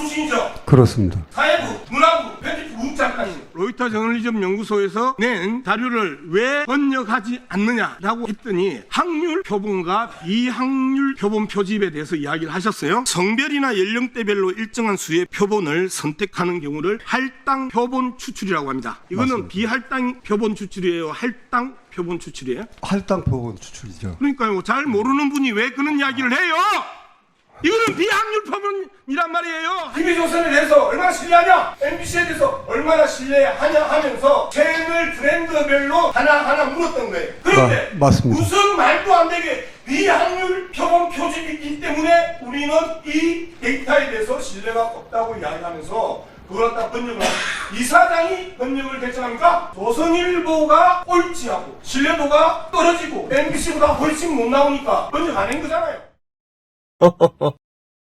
출신이죠. 그렇습니다. 사회부, 문화부, 편집부 국장까지. 로이터 저널리즘 연구소에서 낸 자료를 왜 번역하지 않느냐라고 했더니 확률 표본과 비확률 표본 표집에 대해서 이야기를 하셨어요. 성별이나 연령대별로 일정한 수의 표본을 선택하는 경우를 할당 표본 추출이라고 합니다. 이거는 맞습니다. 비할당 표본 추출이에요. 할당 표본 추출이에요. 할당 표본 추출이죠. 그러니까요. 잘 모르는 분이 왜 그런 이야기를 해요? 이거는 비확률 표본 이란 말이에요. TV조선에 대해서 얼마나 신뢰하냐? MBC에 대해서 얼마나 신뢰하냐 하면서 채널 브랜드별로 하나하나 물었던 거예요. 그런데 마- 맞습니다. 무슨 말도 안 되게 비확률 표본 표집이 있기 때문에 우리는 이 데이터에 대해서 신뢰가 없다고 이야기하면서 그걸 갖다 번역을 이사장이 번역을 결정하니까 조선일보가 꼴찌하고 신뢰도가 떨어지고 MBC보다 훨씬 못 나오니까 번역 안 한 거잖아요.